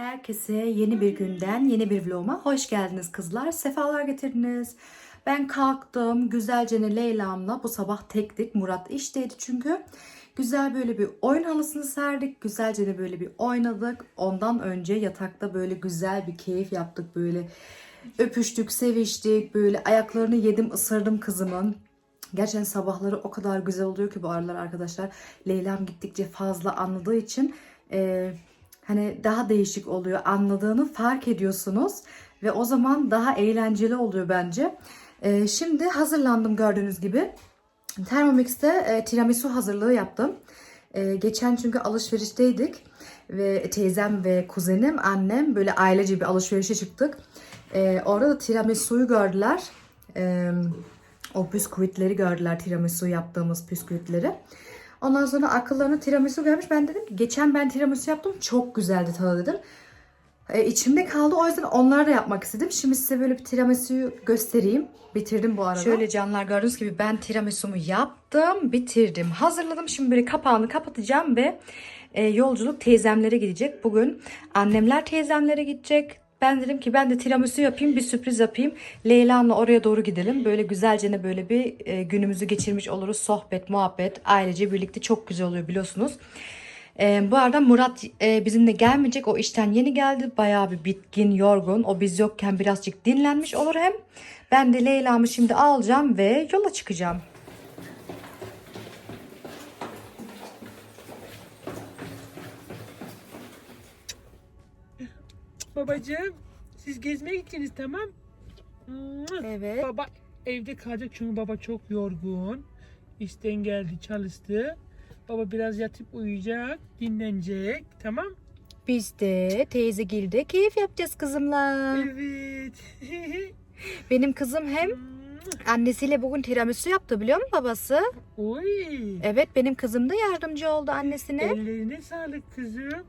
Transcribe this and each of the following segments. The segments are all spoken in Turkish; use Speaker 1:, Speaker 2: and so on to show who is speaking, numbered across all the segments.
Speaker 1: Herkese yeni bir günden, yeni bir vloguma hoş geldiniz kızlar. Sefalar getirdiniz. Ben kalktım. Güzelce Leyla'mla bu sabah tektik. Murat işteydi çünkü. Güzel böyle bir oyun halısını serdik. Güzelce de böyle bir oynadık. Ondan önce yatakta böyle güzel bir keyif yaptık. Böyle öpüştük, seviştik. Böyle ayaklarını yedim, ısırdım kızımın. Gerçekten sabahları o kadar güzel oluyor ki bu aralar arkadaşlar. Leyla'm gittikçe fazla anladığı için e, hani daha değişik oluyor. Anladığını fark ediyorsunuz ve o zaman daha eğlenceli oluyor bence. E, şimdi hazırlandım gördüğünüz gibi. Thermomix'te e, tiramisu hazırlığı yaptım. E, geçen çünkü alışverişteydik ve teyzem ve kuzenim, annem böyle ailece bir alışverişe çıktık. E, orada da tiramisu'yu gördüler. E, o bisküvitleri gördüler tiramisu yaptığımız bisküvitleri. Ondan sonra akıllarına tiramisu gelmiş. Ben dedim geçen ben tiramisu yaptım. Çok güzeldi tadı dedim. E, içimde kaldı o yüzden onları da yapmak istedim. Şimdi size böyle bir tiramisu'yu göstereyim. Bitirdim bu arada. Şöyle canlar gördüğünüz gibi ben tiramisu'mu yaptım. Bitirdim. Hazırladım. Şimdi böyle kapağını kapatacağım ve e, yolculuk teyzemlere gidecek. Bugün annemler teyzemlere gidecek. Ben dedim ki ben de tiramisu yapayım bir sürpriz yapayım. Leyla'mla oraya doğru gidelim. Böyle güzelce ne böyle bir e, günümüzü geçirmiş oluruz. Sohbet, muhabbet, ailece birlikte çok güzel oluyor biliyorsunuz. E, bu arada Murat e, bizimle gelmeyecek. O işten yeni geldi. Bayağı bir bitkin, yorgun. O biz yokken birazcık dinlenmiş olur hem. Ben de Leyla'mı şimdi alacağım ve yola çıkacağım.
Speaker 2: Babacığım siz gezmeye gittiniz tamam.
Speaker 1: Evet.
Speaker 2: Baba evde kalacak çünkü baba çok yorgun. İşten geldi çalıştı. Baba biraz yatıp uyuyacak, dinlenecek. Tamam?
Speaker 1: Biz de teyzegilde keyif yapacağız kızımla.
Speaker 2: Evet.
Speaker 1: Benim kızım hem annesiyle bugün tiramisu yaptı biliyor musun babası?
Speaker 2: Oy.
Speaker 1: Evet benim kızım da yardımcı oldu annesine.
Speaker 2: Ellerine sağlık kızım.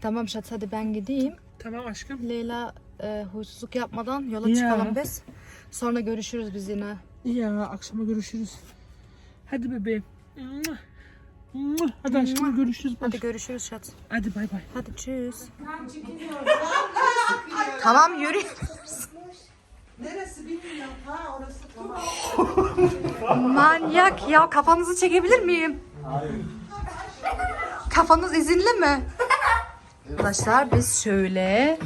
Speaker 1: Tamam Şat hadi ben gideyim.
Speaker 2: Tamam aşkım.
Speaker 1: Leyla e, huysuzluk yapmadan yola
Speaker 2: Ya.
Speaker 1: çıkalım biz. Sonra görüşürüz biz yine.
Speaker 2: Ya akşama görüşürüz. Hadi bebeğim. Hadi aşkım görüşürüz.
Speaker 1: Hadi görüşürüz Şat.
Speaker 2: Hadi bay bay.
Speaker 1: Hadi tschüss. tamam yürü.
Speaker 3: Neresi bilmiyorum. Ha orası tamam.
Speaker 1: Manyak ya kafanızı çekebilir miyim? Kafanız izinli mi? Arkadaşlar biz şöyle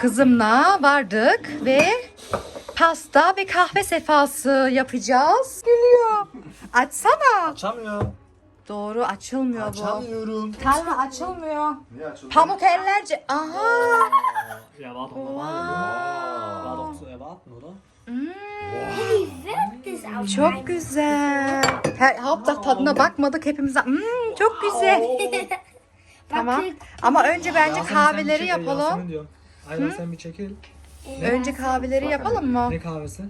Speaker 1: kızımla vardık ve pasta ve kahve sefası yapacağız. Gülüyor. Açsana.
Speaker 4: Açamıyor.
Speaker 1: Doğru açılmıyor bu.
Speaker 4: Açamıyorum.
Speaker 1: Talha açılmıyor.
Speaker 4: Niye açılıyor?
Speaker 1: Pamuk ellerce. Aha.
Speaker 4: War doch zu erwarten, oder?
Speaker 1: Çok güzel. Her, hatta tadına bakmadık hepimiz. Hmm, çok güzel. tamam. Ama önce bence kahveleri yapalım.
Speaker 4: diyorum. Aynen sen bir çekil.
Speaker 1: Önce kahveleri yapalım mı?
Speaker 4: Ne kahvesi?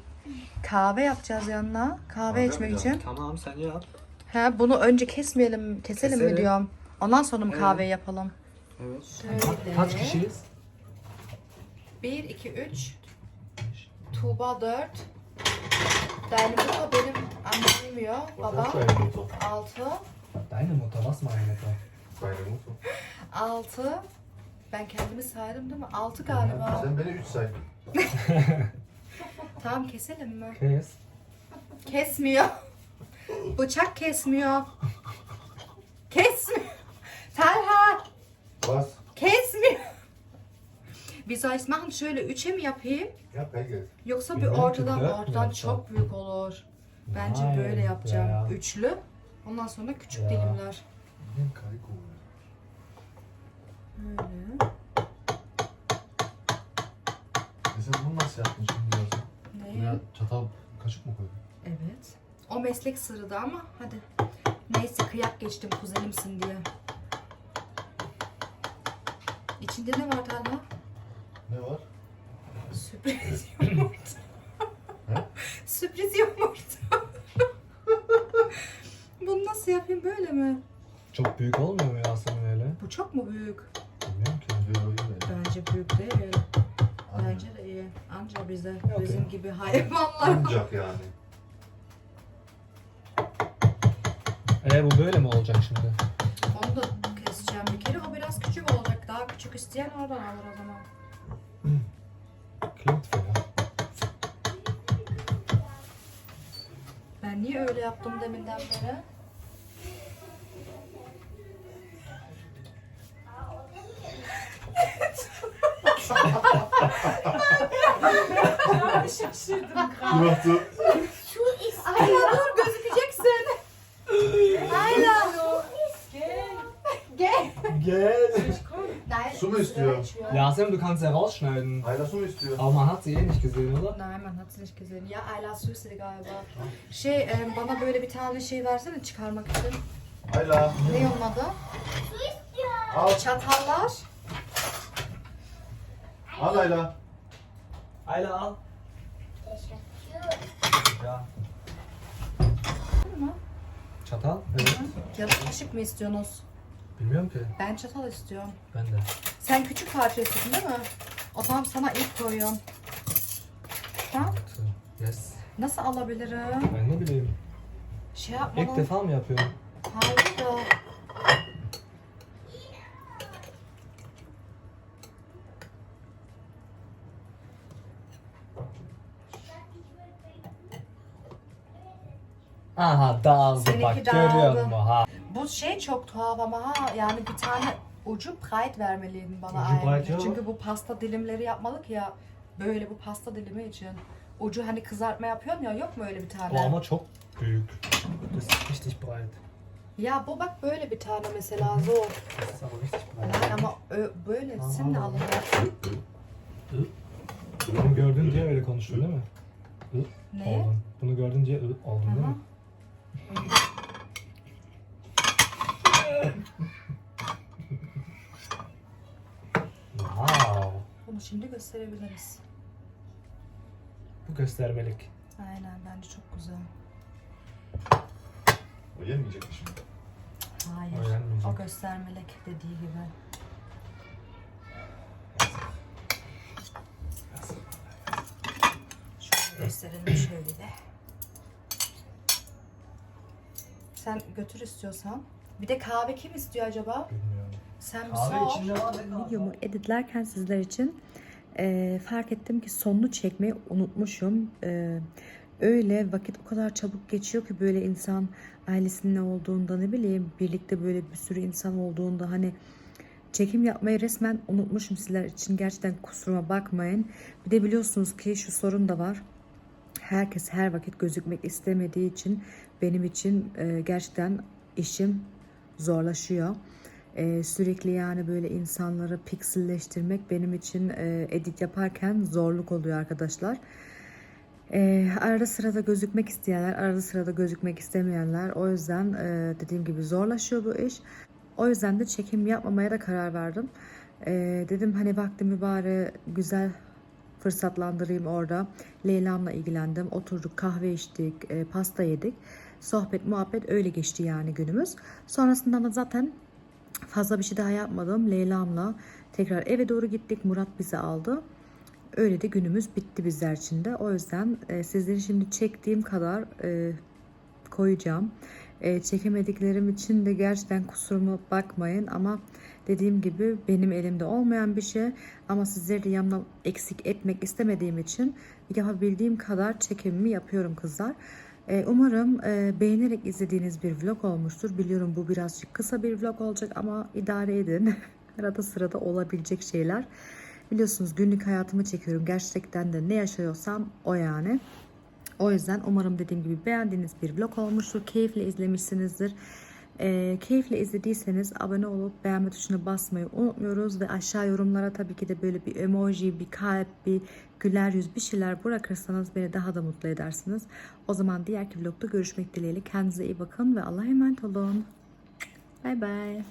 Speaker 1: Kahve yapacağız yanına. Kahve içmek için.
Speaker 4: Tamam sen yap.
Speaker 1: He, bunu önce kesmeyelim, keselim mi
Speaker 4: Keselim.
Speaker 1: diyorum. Ondan sonra mı kahve yapalım?
Speaker 4: Evet. Kaç kişiyiz?
Speaker 1: 1, 2, 3. Tuğba 4. Dynamito benim annem yemiyor. Babam 6.
Speaker 4: Deine Mutter, was meine Mutter?
Speaker 5: Deine Mutter.
Speaker 1: 6. Ben kendimi saydım değil mi? 6 galiba.
Speaker 5: Sen beni 3 say.
Speaker 1: Tamam keselim mi?
Speaker 4: Kes.
Speaker 1: Kesmiyor. Bıçak kesmiyor. Kesmiyor. Talha
Speaker 5: Was?
Speaker 1: kesmiyor. Wie soll ich's machen? Şöyle üçe mi yapayım?
Speaker 5: Ja, Pegel.
Speaker 1: Yoksa bir
Speaker 4: ki,
Speaker 1: ortadan
Speaker 4: dört mü
Speaker 1: ortadan
Speaker 4: yapsam?
Speaker 1: çok büyük olur. Bence
Speaker 4: Hayır
Speaker 1: böyle yapacağım.
Speaker 4: ya.
Speaker 1: Üçlü. Ondan sonra küçük
Speaker 4: Ya.
Speaker 1: dilimler.
Speaker 5: Nimm Kaliko.
Speaker 1: Böyle.
Speaker 5: E sen bunu nasıl yaptın şimdi diyorsun?
Speaker 1: Ne?
Speaker 5: Buraya çatal kaşık mı koydun?
Speaker 1: Evet. O meslek sırrı da ama hadi. Neyse kıyak geçtim kuzenimsin diye. İçinde ne var Talha?
Speaker 5: Ne var?
Speaker 1: Sürpriz yumurta. Sürpriz yumurta. Bunu nasıl yapayım böyle mi?
Speaker 4: Çok büyük olmuyor mu Yasemin öyle?
Speaker 1: Bu çok mu büyük? Bence büyük değil.
Speaker 5: Aynen.
Speaker 1: Bence de iyi. Anca bize,
Speaker 4: Okey.
Speaker 1: bizim gibi hayvanlar.
Speaker 5: Ancak yani.
Speaker 4: E bu böyle mi olacak şimdi?
Speaker 1: Onu da keseceğim bir kere. O biraz küçük olacak. Daha küçük isteyen oradan alır o zaman.
Speaker 4: Klingt fair.
Speaker 1: Ben niye öyle yaptım deminden beri?
Speaker 3: Şaşırdım.
Speaker 5: Die macht so.
Speaker 1: Ayla dur gözükeceksin. Ayla. Gel.
Speaker 4: Gel.
Speaker 1: Nein,
Speaker 5: Su mu istiyor?
Speaker 4: Yasemin, du kannst ja rausschneiden.
Speaker 5: Ayla su mu istiyor?
Speaker 4: Aber man hat sie eh nicht gesehen, oder?
Speaker 1: Nein man hat sie nicht gesehen. Ya Ayla su istedi galiba. Şey e, bana böyle bir tane şey versene çıkarmak için.
Speaker 5: Ayla.
Speaker 1: Ne onun adı?
Speaker 5: Al.
Speaker 1: Çatallar.
Speaker 5: Al Ayla.
Speaker 4: Ayla, al.
Speaker 1: Mı?
Speaker 4: Çatal? Evet.
Speaker 1: Ya da kaşık mı istiyorsunuz?
Speaker 4: Bilmiyorum ki.
Speaker 1: Ben çatal istiyorum.
Speaker 4: Ben de.
Speaker 1: Sen küçük parça istiyorsun değil mi? O zaman sana ilk koyuyorum. Tamam.
Speaker 4: Yes.
Speaker 1: Nasıl alabilirim?
Speaker 4: Ben ne bileyim.
Speaker 1: Şey yapmadan...
Speaker 4: İlk defa mı yapıyorum?
Speaker 1: Hayır da.
Speaker 4: Aha dağıldı
Speaker 1: Seninki
Speaker 4: bak
Speaker 1: dağıldı.
Speaker 4: görüyor musun ha?
Speaker 1: Bu şey çok tuhaf ama ha yani bir tane ucu breit vermeliydin bana
Speaker 4: Ucu
Speaker 1: ayrıca.
Speaker 4: ya.
Speaker 1: Çünkü bu pasta dilimleri yapmalık ya böyle bu pasta dilimi için. Ucu hani kızartma yapıyorsun ya yok mu öyle bir tane?
Speaker 4: Bu ama çok büyük. Das ist richtig breit.
Speaker 1: Ya bu bak böyle bir tane mesela zor.
Speaker 4: Das ist aber richtig breit.
Speaker 1: Yani ama ö- böylesin de
Speaker 4: Aha.
Speaker 1: alınır.
Speaker 4: Bunu gördün diye öyle konuştun değil mi?
Speaker 1: Ne?
Speaker 4: Oldun. Bunu gördün diye ı oldun değil mi? Wow.
Speaker 1: Bunu şimdi gösterebiliriz.
Speaker 4: Bu göstermelik.
Speaker 1: Aynen bence çok güzel.
Speaker 5: O yemeyecek mi şimdi?
Speaker 1: Hayır.
Speaker 4: O yenmeyecek.
Speaker 1: O göstermelik dediği gibi. Şöyle gösterelim şöyle de. Sen götür istiyorsan. Bir de kahve kim istiyor acaba?
Speaker 4: Bilmiyorum.
Speaker 1: Sen bir
Speaker 4: Kahve
Speaker 1: sor.
Speaker 4: içinde var ne
Speaker 1: Videomu editlerken sizler için eee, fark ettim ki sonunu çekmeyi unutmuşum. Eee, öyle vakit o kadar çabuk geçiyor ki böyle insan ailesinin ne olduğunda ne bileyim birlikte böyle bir sürü insan olduğunda hani çekim yapmayı resmen unutmuşum sizler için. Gerçekten kusuruma bakmayın. Bir de biliyorsunuz ki şu sorun da var. Herkes her vakit gözükmek istemediği için benim için e, gerçekten işim zorlaşıyor. E, sürekli yani böyle insanları pikselleştirmek benim için e, edit yaparken zorluk oluyor arkadaşlar. Arada sırada gözükmek isteyenler, arada sırada gözükmek istemeyenler. O yüzden dediğim gibi zorlaşıyor bu iş. O yüzden de çekim yapmamaya da karar verdim. E, dedim hani vaktimi bari güzel fırsatlandırayım orada. Leyla'mla ilgilendim. Oturduk kahve içtik, e, pasta yedik. Sohbet, muhabbet öyle geçti yani günümüz. Sonrasında da zaten fazla bir şey daha yapmadım. Leyla'mla tekrar eve doğru gittik. Murat bizi aldı. Öyle de günümüz bitti bizler için de. O yüzden e, sizleri şimdi çektiğim kadar e, koyacağım. E, çekemediklerim için de gerçekten kusuruma bakmayın ama dediğim gibi benim elimde olmayan bir şey ama sizleri de yanımda eksik etmek istemediğim için yapabildiğim kadar çekimimi yapıyorum kızlar. E, umarım e, beğenerek izlediğiniz bir vlog olmuştur. Biliyorum bu birazcık kısa bir vlog olacak ama idare edin. Arada sırada olabilecek şeyler. Biliyorsunuz günlük hayatımı çekiyorum. Gerçekten de ne yaşıyorsam o yani. O yüzden umarım dediğim gibi beğendiğiniz bir vlog olmuştur. Keyifle izlemişsinizdir. Ee, keyifle izlediyseniz abone olup beğenme tuşuna basmayı unutmuyoruz. Ve aşağı yorumlara tabii ki de böyle bir emoji, bir kalp, bir güler yüz bir şeyler bırakırsanız beni daha da mutlu edersiniz. O zaman diğerki vlogda görüşmek dileğiyle. Kendinize iyi bakın ve Allah'a emanet olun. Bye bye.